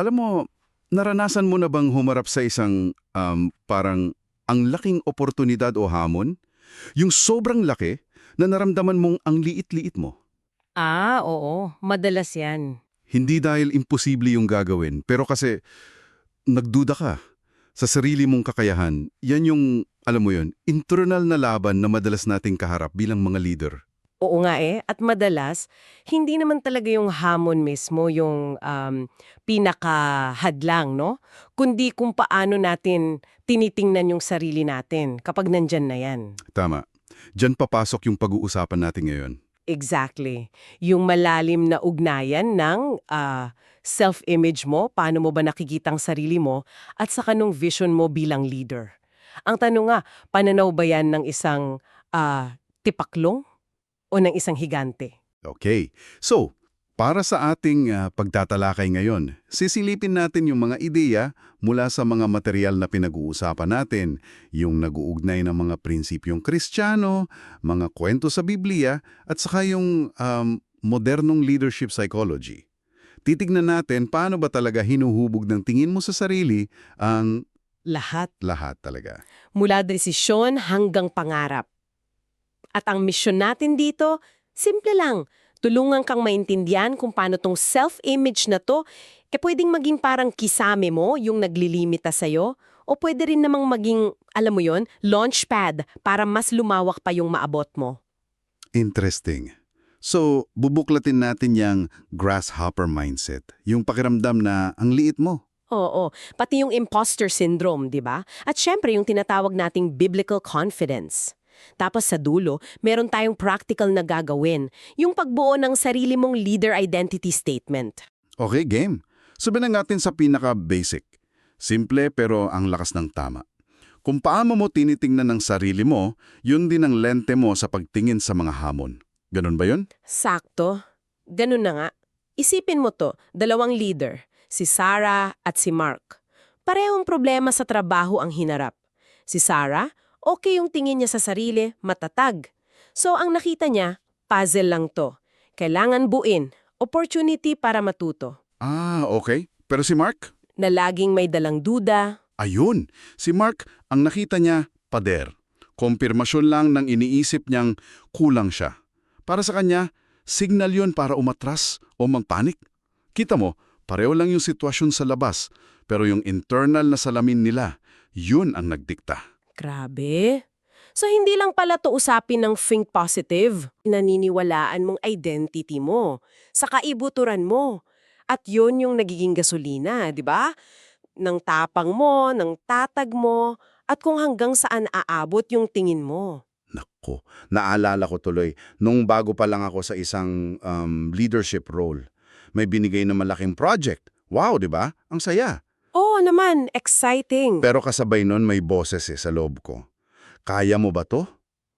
Alam mo, naranasan mo na bang humarap sa isang um, parang ang laking oportunidad o hamon? Yung sobrang laki na naramdaman mong ang liit-liit mo. Ah, oo. Madalas yan. Hindi dahil imposible yung gagawin, pero kasi nagduda ka sa sarili mong kakayahan. Yan yung, alam mo yun, internal na laban na madalas nating kaharap bilang mga leader. Oo nga eh. At madalas, hindi naman talaga yung hamon mismo yung um, pinakahadlang, no? Kundi kung paano natin tinitingnan yung sarili natin kapag nandyan na yan. Tama. Diyan papasok yung pag-uusapan natin ngayon. Exactly. Yung malalim na ugnayan ng ah, self-image mo, paano mo ba nakikita ang sarili mo, at saka nung vision mo bilang leader. Ang tanong nga, pananaw ba yan ng isang ah, tipaklong o ng isang higante? Okay. So, para sa ating ah, pagtatalakay ngayon, sisilipin natin yung mga ideya mula sa mga material na pinag-uusapan natin, yung nag-uugnay ng mga prinsipyong kristyano, mga kwento sa Biblia, at saka yung um, modernong leadership psychology. Titignan natin paano ba talaga hinuhubog ng tingin mo sa sarili ang Lahat. lahat talaga. Mula desisyon hanggang pangarap. At ang misyon natin dito, simple lang. Tulungan kang maintindihan kung paano tong self-image na to, eh pwedeng maging parang kisame mo yung naglilimita sa'yo, o pwede rin namang maging, alam mo yon, launchpad para mas lumawak pa yung maabot mo. Interesting. So, bubuklatin natin yung grasshopper mindset, yung pakiramdam na ang liit mo. Oo, pati yung imposter syndrome, di ba? At syempre yung tinatawag nating biblical confidence. Tapos sa dulo, meron tayong practical na gagawin, yung pagbuo ng sarili mong leader identity statement. Okay, game. Sabihin na natin sa pinaka-basic. Simple pero ang lakas ng tama. Kung paano mo tinitingnan ng sarili mo, yun din ang lente mo sa pagtingin sa mga hamon. Ganun ba yun? Sakto. Ganun na nga. Isipin mo to, dalawang leader, si Sarah at si Mark. Parehong problema sa trabaho ang hinarap. Si Sarah, okay yung tingin niya sa sarili, matatag. So ang nakita niya, puzzle lang to. Kailangan buin, opportunity para matuto. Ah, okay. Pero si Mark? Na laging may dalang duda. Ayun. Si Mark, ang nakita niya, pader. Kompirmasyon lang ng iniisip niyang kulang siya. Para sa kanya, signal yun para umatras o magpanik. Kita mo, pareho lang yung sitwasyon sa labas, pero yung internal na salamin nila, yun ang nagdikta. Grabe. So hindi lang pala to usapin ng think positive. Naniniwalaan mong identity mo, sa kaibuturan mo. At yun yung nagiging gasolina, di ba? Ng tapang mo, ng tatag mo, at kung hanggang saan aabot yung tingin mo. Nako, naalala ko tuloy, nung bago pa lang ako sa isang um, leadership role, may binigay na malaking project. Wow, di ba? Ang saya. Oo naman, exciting. Pero kasabay nun may boses eh sa loob ko. Kaya mo ba to?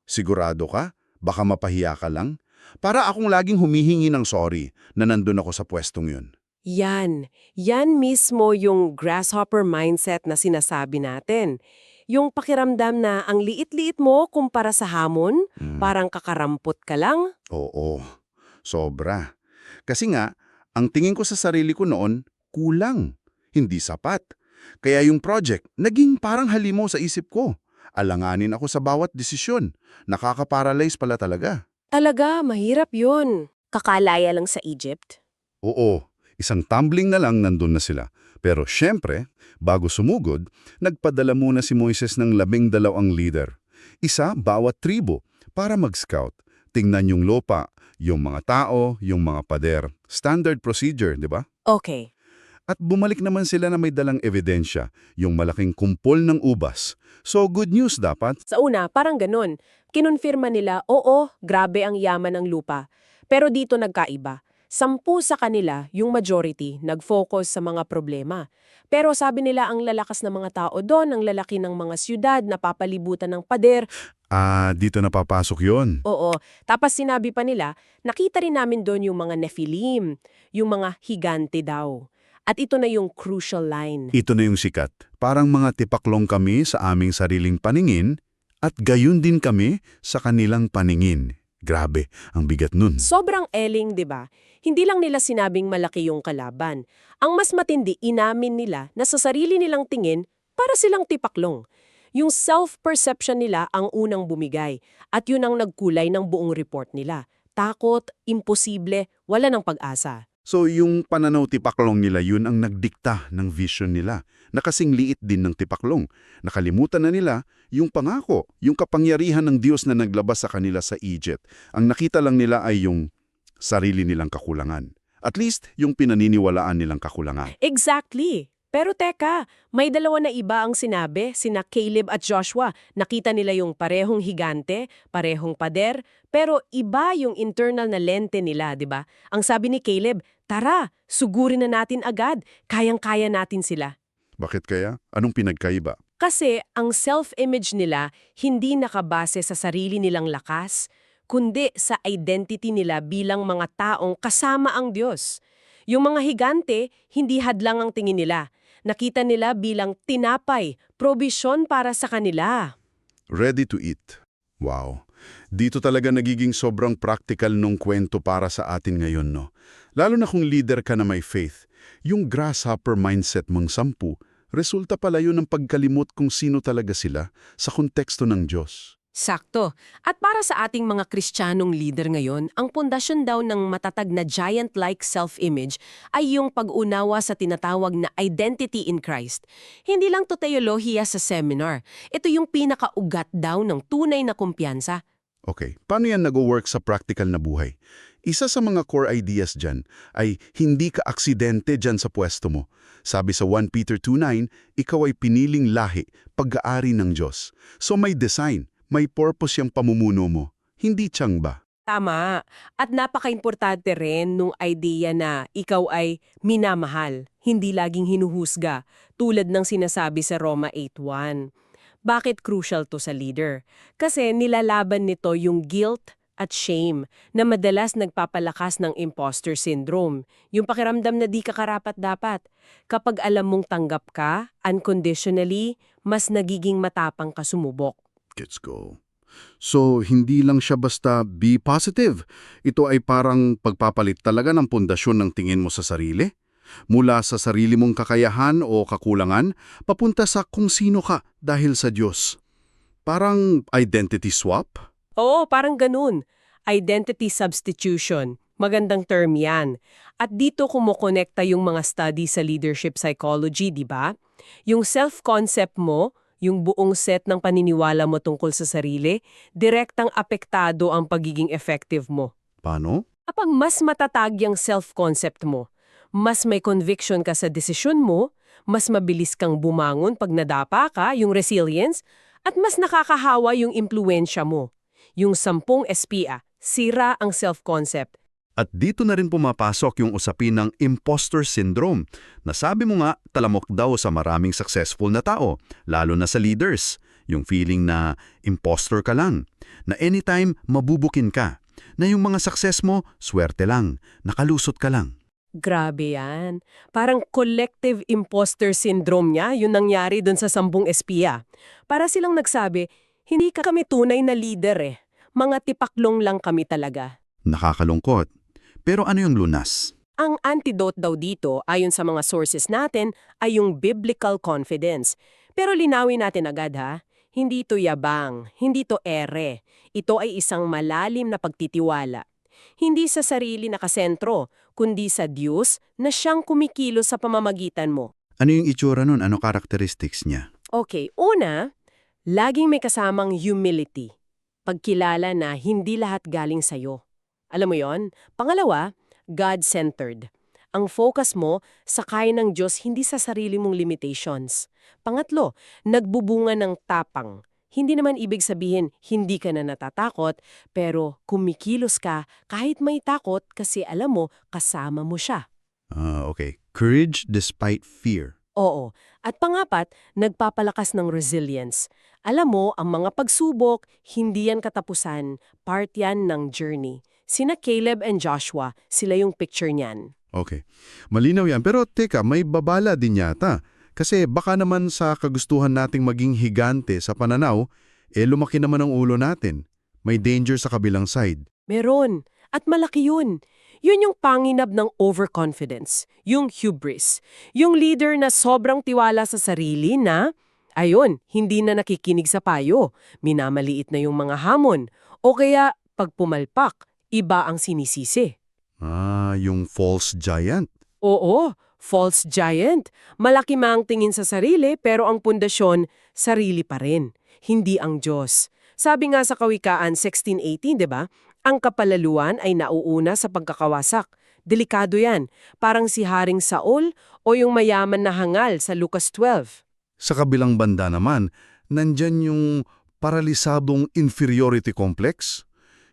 Sigurado ka? Baka mapahiya ka lang? Para akong laging humihingi ng sorry na nandun ako sa pwestong yun. Yan. Yan mismo yung grasshopper mindset na sinasabi natin. Yung pakiramdam na ang liit-liit mo kumpara sa hamon, Hmm. parang kakarampot ka lang. Oo, sobra. Kasi nga, ang tingin ko sa sarili ko noon, kulang. Hindi sapat. Kaya yung project, naging parang halimo sa isip ko. Alanganin ako sa bawat desisyon. Nakaka-paralyze pala talaga. Talaga, mahirap yun. Kakalaya lang sa Egypt. Oo, isang tumbling na lang nandun na sila. Pero syempre, bago sumugod, nagpadala muna si Moises ng labing dalawang leader. Isa bawat tribo para mag-scout. Tingnan yung lupa, yung mga tao, yung mga pader. Standard procedure, di ba? Okay. At bumalik naman sila na may dalang ebidensya, yung malaking kumpol ng ubas. So good news dapat. Sa una, parang ganun. Kinonfirma nila, oo, grabe ang yaman ng lupa. Pero dito nagkaiba. Sampu sa kanila, yung majority, nag-focus sa mga problema. Pero sabi nila ang lalakas ng mga tao doon, ang lalaki ng mga syudad, napapalibutan ng pader, Ah, dito napapasok yon. Oo. Tapos sinabi pa nila, nakita rin namin doon yung mga Nephilim, yung mga higante daw. At ito na yung crucial line. Ito na yung sikat. Parang mga tipaklong kami sa aming sariling paningin at gayon din kami sa kanilang paningin. Grabe, ang bigat nun. Sobrang eling, 'di ba? Hindi lang nila sinabing malaki yung kalaban. Ang mas matindi, inamin nila na sa sarili nilang tingin, para silang tipaklong. Yung self-perception nila ang unang bumigay at yun ang nagkulay ng buong report nila. Takot, imposible, wala ng pag-asa. So yung pananaw tipaklong nila yun ang nagdikta ng vision nila. Nakasing liit din ng tipaklong. Nakalimutan na nila yung pangako, yung kapangyarihan ng Diyos na naglabas sa kanila sa Egypt. Ang nakita lang nila ay yung sarili nilang kakulangan. At least yung pinaniniwalaan nilang kakulangan. Exactly. Pero teka, may dalawa na iba ang sinabi, sina Caleb at Joshua. Nakita nila yung parehong higante, parehong pader, pero iba yung internal na lente nila, di ba? Ang sabi ni Caleb, tara, sugurin na natin agad, kayang-kaya natin sila. Bakit kaya? Anong pinagkaiba? Kasi ang self-image nila hindi nakabase sa sarili nilang lakas, kundi sa identity nila bilang mga taong kasama ang Diyos. Yung mga higante, hindi hadlang ang tingin nila. Nakita nila bilang tinapay, probisyon para sa kanila. Ready to eat. Wow. Dito talaga nagiging sobrang practical nung kwento para sa atin ngayon, no? Lalo na kung leader ka na may faith. Yung grasshopper mindset mong sampu, resulta pala yun ng pagkalimot kung sino talaga sila sa konteksto ng Diyos. Sakto. At para sa ating mga kristyanong leader ngayon, ang pundasyon daw ng matatag na giant-like self-image ay yung pag-unawa sa tinatawag na identity in Christ. Hindi lang to teolohiya sa seminar. Ito yung pinakaugat daw ng tunay na kumpiyansa. Okay, paano yan nag-work sa practical na buhay? Isa sa mga core ideas dyan ay hindi ka aksidente dyan sa pwesto mo. Sabi sa 1 Peter 2.9, ikaw ay piniling lahi, pag-aari ng Diyos. So may design, may purpose yung pamumuno mo. Hindi tiyang ba? Tama. At napaka-importante rin nung idea na ikaw ay minamahal, hindi laging hinuhusga, tulad ng sinasabi sa Roma 8.1. Bakit crucial to sa leader? Kasi nilalaban nito yung guilt at shame na madalas nagpapalakas ng imposter syndrome, yung pakiramdam na di ka karapat-dapat. Kapag alam mong tanggap ka, unconditionally, mas nagiging matapang ka sumubok. Let's go. So, hindi lang siya basta be positive. Ito ay parang pagpapalit talaga ng pundasyon ng tingin mo sa sarili. Mula sa sarili mong kakayahan o kakulangan, papunta sa kung sino ka dahil sa Diyos. Parang identity swap? Oo, parang ganun. Identity substitution. Magandang term yan. At dito kumukonekta yung mga study sa leadership psychology, di ba? Yung self-concept mo, yung buong set ng paniniwala mo tungkol sa sarili, direktang apektado ang pagiging effective mo. Paano? Kapag mas matatag yung self-concept mo, mas may conviction ka sa desisyon mo, mas mabilis kang bumangon pag nadapa ka, yung resilience, at mas nakakahawa yung impluensya mo. Yung sampung SPA, sira ang self-concept. At dito na rin pumapasok yung usapin ng imposter syndrome. Nasabi mo nga, talamok daw sa maraming successful na tao, lalo na sa leaders. Yung feeling na imposter ka lang, na anytime mabubukin ka, na yung mga success mo, swerte lang, nakalusot ka lang. Grabe yan. Parang collective imposter syndrome niya, yung nangyari dun sa sambung espiya. Para silang nagsabi, hindi ka kami tunay na leader eh. Mga tipaklong lang kami talaga. Nakakalungkot. Pero ano yung lunas? Ang antidote daw dito, ayon sa mga sources natin, ay yung biblical confidence. Pero linawin natin agad ha, hindi to yabang, hindi to ere. Ito ay isang malalim na pagtitiwala. Hindi sa sarili nakasentro, kundi sa Diyos na siyang kumikilos sa pamamagitan mo. Ano yung itsura nun? Ano characteristics niya? Okay, una, laging may kasamang humility. Pagkilala na hindi lahat galing sa'yo. Alam mo yon? Pangalawa, God-centered. Ang focus mo sa kaya ng Diyos hindi sa sarili mong limitations. Pangatlo, nagbubunga ng tapang. Hindi naman ibig sabihin hindi ka na natatakot, pero kumikilos ka kahit may takot kasi alam mo kasama mo siya. Ah, okay. Courage despite fear. Oo. At pangapat, nagpapalakas ng resilience. Alam mo, ang mga pagsubok, hindi yan katapusan, part yan ng journey. Sina Caleb and Joshua, sila yung picture niyan. Okay. Malinaw yan. Pero teka, may babala din yata. Kasi baka naman sa kagustuhan nating maging higante sa pananaw, eh lumaki naman ang ulo natin. May danger sa kabilang side. Meron. At malaki yun. Yun yung panginab ng overconfidence, yung hubris. Yung leader na sobrang tiwala sa sarili na, ayun, hindi na nakikinig sa payo, minamaliit na yung mga hamon, o kaya pag pumalpak, iba ang sinisisi. Ah, yung false giant. Oo, false giant. Malaki mang tingin sa sarili pero ang pundasyon, sarili pa rin. Hindi ang Diyos. Sabi nga sa Kawikaan 16.18, di ba? Ang kapalaluan ay nauuna sa pagkakawasak. Delikado yan. Parang si Haring Saul o yung mayaman na hangal sa Lucas 12. Sa kabilang banda naman, nandyan yung paralisadong inferiority complex,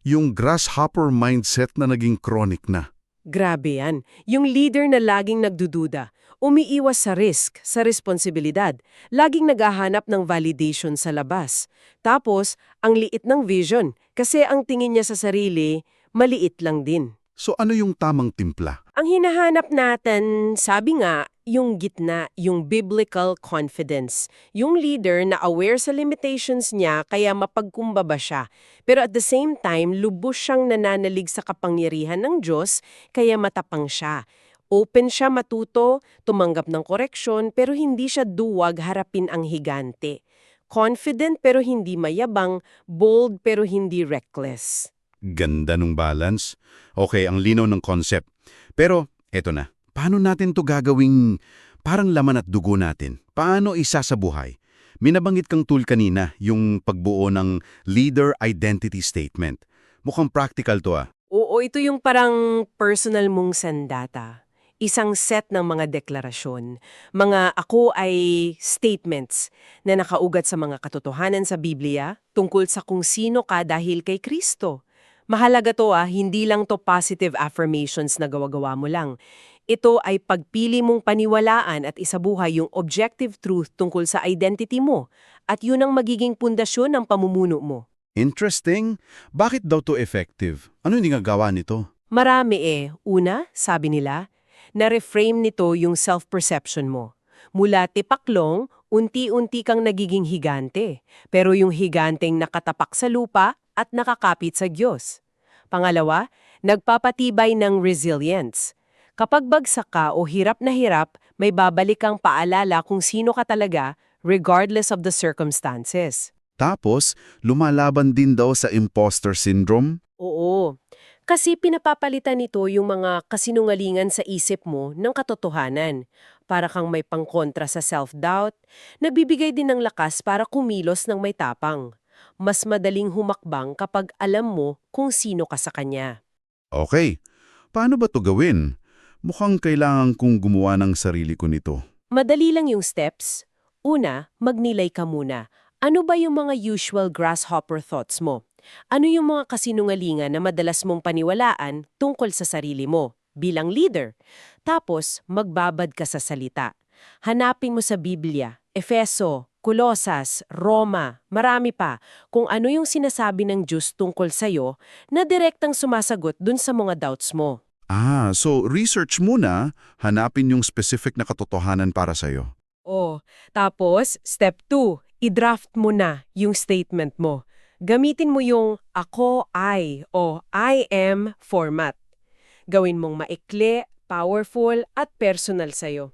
yung grasshopper mindset na naging chronic na. Grabe yan. Yung leader na laging nagdududa, umiiwas sa risk, sa responsibilidad, laging naghahanap ng validation sa labas. Tapos, ang liit ng vision, kasi ang tingin niya sa sarili, maliit lang din. So ano yung tamang timpla? Ang hinahanap natin, sabi nga, yung gitna, yung biblical confidence. Yung leader na aware sa limitations niya kaya mapagkumbaba siya. Pero at the same time, lubos siyang nananalig sa kapangyarihan ng Diyos kaya matapang siya. Open siya matuto, tumanggap ng koreksyon, pero hindi siya duwag harapin ang higante. Confident pero hindi mayabang, bold pero hindi reckless. Ganda nung balance. Okay, ang linaw ng concept. Pero, eto na. Paano natin to gagawing parang laman at dugo natin? Paano isa sa buhay? Minabanggit kang tool kanina, yung pagbuo ng Leader Identity Statement. Mukhang practical to ah. Oo, ito yung parang personal mong sandata. Isang set ng mga deklarasyon. Mga ako ay statements na nakaugat sa mga katotohanan sa Biblia tungkol sa kung sino ka dahil kay Kristo. Mahalaga to ah, hindi lang to positive affirmations na gawa-gawa mo lang. Ito ay pagpili mong paniwalaan at isabuhay yung objective truth tungkol sa identity mo at yun ang magiging pundasyon ng pamumuno mo. Interesting. Bakit daw to effective? Ano hindi nga gawa nito? Marami eh. Una, sabi nila, na-reframe nito yung self-perception mo. Mula tipaklong, unti-unti kang nagiging higante. Pero yung higanteng nakatapak sa lupa at nakakapit sa Diyos. Pangalawa, nagpapatibay ng resilience. Kapag bagsak ka o hirap na hirap, may babalik kang paalala kung sino ka talaga regardless of the circumstances. Tapos, lumalaban din daw sa imposter syndrome? Oo. Kasi pinapapalitan nito yung mga kasinungalingan sa isip mo ng katotohanan. Para kang may pangkontra sa self-doubt, nagbibigay din ng lakas para kumilos ng may tapang. Mas madaling humakbang kapag alam mo kung sino ka sa kanya. Okay. Paano ba to gawin? Mukhang kailangan kong gumawa ng sarili ko nito. Madali lang yung steps. Una, magnilay ka muna. Ano ba yung mga usual grasshopper thoughts mo? Ano yung mga kasinungalingan na madalas mong paniwalaan tungkol sa sarili mo bilang leader? Tapos, magbabad ka sa salita. Hanapin mo sa Biblia, Efeso, Colosas, Roma, marami pa, kung ano yung sinasabi ng Diyos tungkol sa'yo na direktang sumasagot dun sa mga doubts mo. Ah, so research muna, hanapin yung specific na katotohanan para sa'yo. Oh, tapos, step 2, i-draft mo na yung statement mo. Gamitin mo yung ako ay o I am format. Gawin mong maikli, powerful, at personal sa'yo.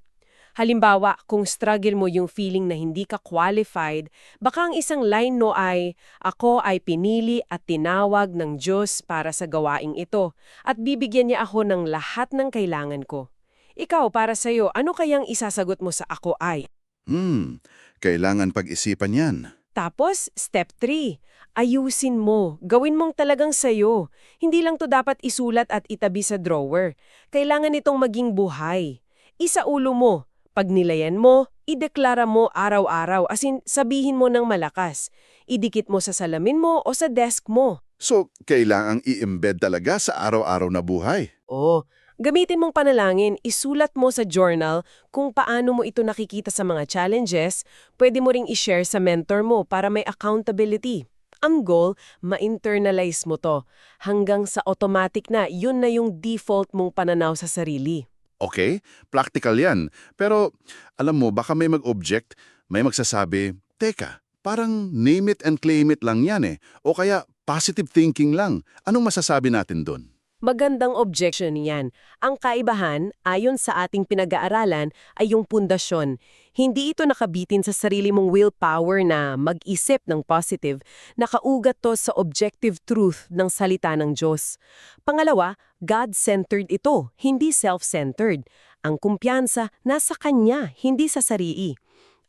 Halimbawa, kung struggle mo yung feeling na hindi ka qualified, baka ang isang line no ay, Ako ay pinili at tinawag ng Diyos para sa gawaing ito, at bibigyan niya ako ng lahat ng kailangan ko. Ikaw, para sa'yo, ano kayang isasagot mo sa ako ay? Hmm, kailangan pag-isipan yan. Tapos, step 3, ayusin mo. Gawin mong talagang sayo. Hindi lang to dapat isulat at itabi sa drawer. Kailangan itong maging buhay. Isa ulo mo. Pag nilayan mo, ideklara mo araw-araw as in sabihin mo ng malakas. Idikit mo sa salamin mo o sa desk mo. So, kailangang i-embed talaga sa araw-araw na buhay. Oo. Gamitin mong panalangin, isulat mo sa journal kung paano mo ito nakikita sa mga challenges, pwede mo ring i-share sa mentor mo para may accountability. Ang goal, ma-internalize mo to hanggang sa automatic na yun na yung default mong pananaw sa sarili. Okay, practical yan. Pero, alam mo, baka may mag-object, may magsasabi, Teka, parang name it and claim it lang yan eh. O kaya, positive thinking lang. Anong masasabi natin doon? Magandang objection yan. Ang kaibahan, ayon sa ating pinag-aaralan, ay yung pundasyon. Hindi ito nakabitin sa sarili mong willpower na mag-isip ng positive, nakaugat to sa objective truth ng salita ng Diyos. Pangalawa, God-centered ito, hindi self-centered. Ang kumpiyansa nasa Kanya, hindi sa sarili.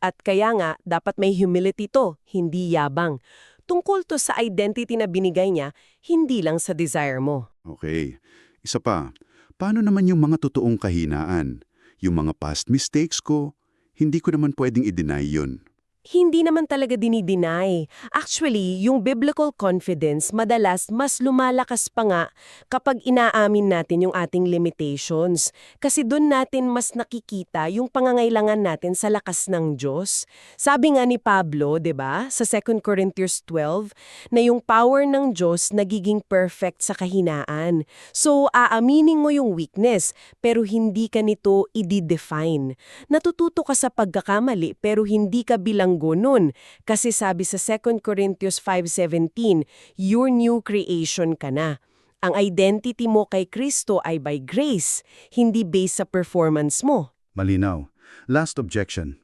At kaya nga, dapat may humility to, hindi yabang. Tungkol to sa identity na binigay niya, hindi lang sa desire mo. Okay. Isa pa, paano naman yung mga totoong kahinaan? Yung mga past mistakes ko, hindi ko naman pwedeng i-deny yun. Hindi naman talaga dinideny. Actually, yung biblical confidence madalas mas lumalakas pa nga kapag inaamin natin yung ating limitations. Kasi doon natin mas nakikita yung pangangailangan natin sa lakas ng Diyos. Sabi nga ni Pablo, 'di ba, sa 2 Corinthians 12, na yung power ng Diyos nagiging perfect sa kahinaan. So, aaminin mo yung weakness, pero hindi ka nito i-define. Natututo ka sa pagkakamali, pero hindi ka bilang nun. Kasi sabi sa 2 Corinthians 5.17, your new creation ka na. Ang identity mo kay Kristo ay by grace, hindi based sa performance mo. Malinaw. Last objection.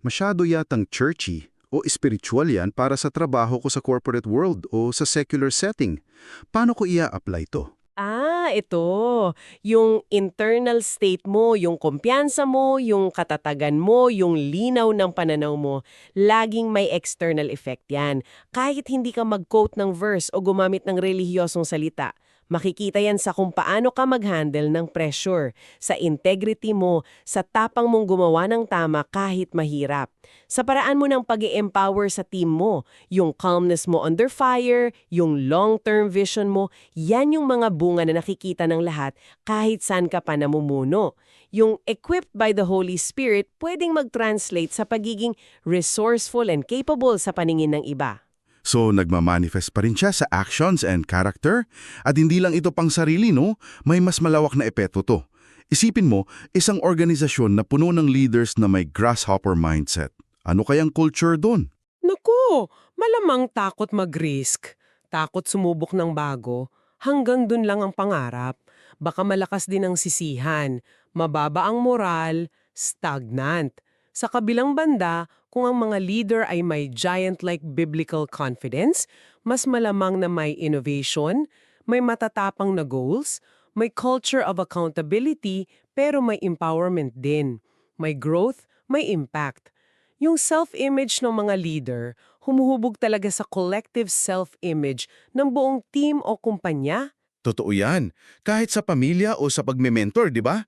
Masyado yatang churchy o spiritual yan para sa trabaho ko sa corporate world o sa secular setting. Paano ko ia-apply to? Ah, ito. Yung internal state mo, yung kumpiyansa mo, yung katatagan mo, yung linaw ng pananaw mo, laging may external effect yan. Kahit hindi ka mag-quote ng verse o gumamit ng relihiyosong salita, makikita yan sa kung paano ka mag-handle ng pressure, sa integrity mo, sa tapang mong gumawa ng tama kahit mahirap. Sa paraan mo ng pag empower sa team mo, yung calmness mo under fire, yung long-term vision mo, yan yung mga bunga na nakikita ng lahat kahit saan ka pa namumuno. Yung equipped by the Holy Spirit pwedeng mag-translate sa pagiging resourceful and capable sa paningin ng iba. So, nagmamanifest pa rin siya sa actions and character? At hindi lang ito pang sarili, no? May mas malawak na epekto to. Isipin mo, isang organisasyon na puno ng leaders na may grasshopper mindset. Ano kayang culture doon? Naku, malamang takot mag-risk, takot sumubok ng bago, hanggang dun lang ang pangarap. Baka malakas din ang sisihan, mababa ang moral, stagnant. Sa kabilang banda, kung ang mga leader ay may giant-like biblical confidence, mas malamang na may innovation, may matatapang na goals, may culture of accountability, pero may empowerment din. May growth, may impact. Yung self-image ng mga leader, humuhubog talaga sa collective self-image ng buong team o kumpanya. Totoo yan. Kahit sa pamilya o sa pagme-mentor, di ba?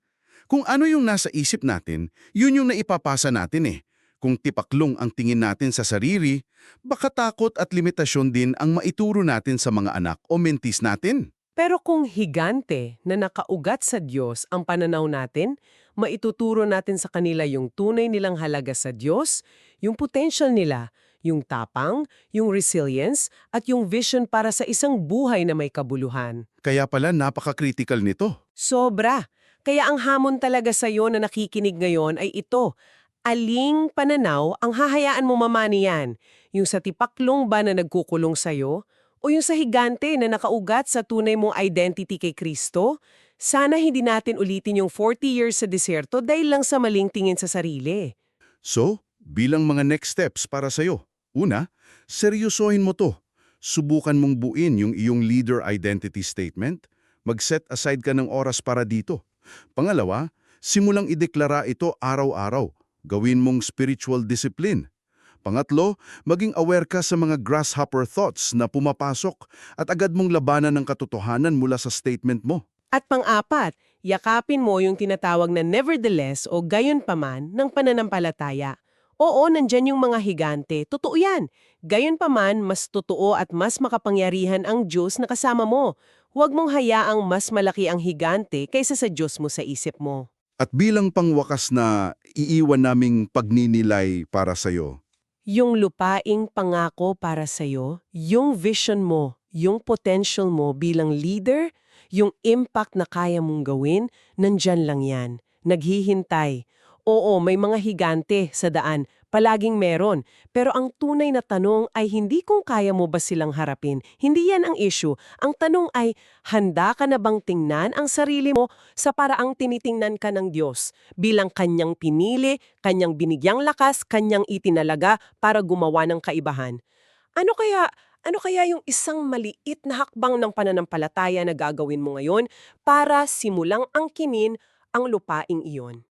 Kung ano yung nasa isip natin, yun yung naipapasa natin eh. Kung tipaklong ang tingin natin sa sarili, baka takot at limitasyon din ang maituro natin sa mga anak o mentis natin. Pero kung higante na nakaugat sa Diyos ang pananaw natin, maituturo natin sa kanila yung tunay nilang halaga sa Diyos, yung potential nila, yung tapang, yung resilience, at yung vision para sa isang buhay na may kabuluhan. Kaya pala napaka-critical nito. Sobra! Kaya ang hamon talaga sa iyo na nakikinig ngayon ay ito. Aling pananaw ang hahayaan mo mamani yan? Yung sa tipaklong ba na nagkukulong sa'yo? O yung sa higante na nakaugat sa tunay mong identity kay Kristo? Sana hindi natin ulitin yung 40 years sa diserto dahil lang sa maling tingin sa sarili. So, bilang mga next steps para sa'yo. Una, seryosohin mo to. Subukan mong buin yung iyong leader identity statement. Mag-set aside ka ng oras para dito. Pangalawa, simulang ideklara ito araw-araw. Gawin mong spiritual discipline. Pangatlo, maging aware ka sa mga grasshopper thoughts na pumapasok at agad mong labanan ng katotohanan mula sa statement mo. At pang-apat, yakapin mo yung tinatawag na nevertheless o gayon paman ng pananampalataya. Oo, nandyan yung mga higante. Totoo yan. Gayon paman, mas totoo at mas makapangyarihan ang Diyos na kasama mo. Huwag mong hayaang mas malaki ang higante kaysa sa Diyos mo sa isip mo. At bilang pangwakas na iiwan naming pagninilay para sa'yo, Yung lupaing pangako para sa'yo, yung vision mo, yung potential mo bilang leader, yung impact na kaya mong gawin, nandyan lang yan. Naghihintay. Oo, may mga higante sa daan, palaging meron. Pero ang tunay na tanong ay hindi kung kaya mo ba silang harapin. Hindi yan ang issue. Ang tanong ay, handa ka na bang tingnan ang sarili mo sa paraang tinitingnan ka ng Diyos bilang kanyang pinili, kanyang binigyang lakas, kanyang itinalaga para gumawa ng kaibahan? Ano kaya ano kaya yung isang maliit na hakbang ng pananampalataya na gagawin mo ngayon para simulang angkinin ang lupaing iyon?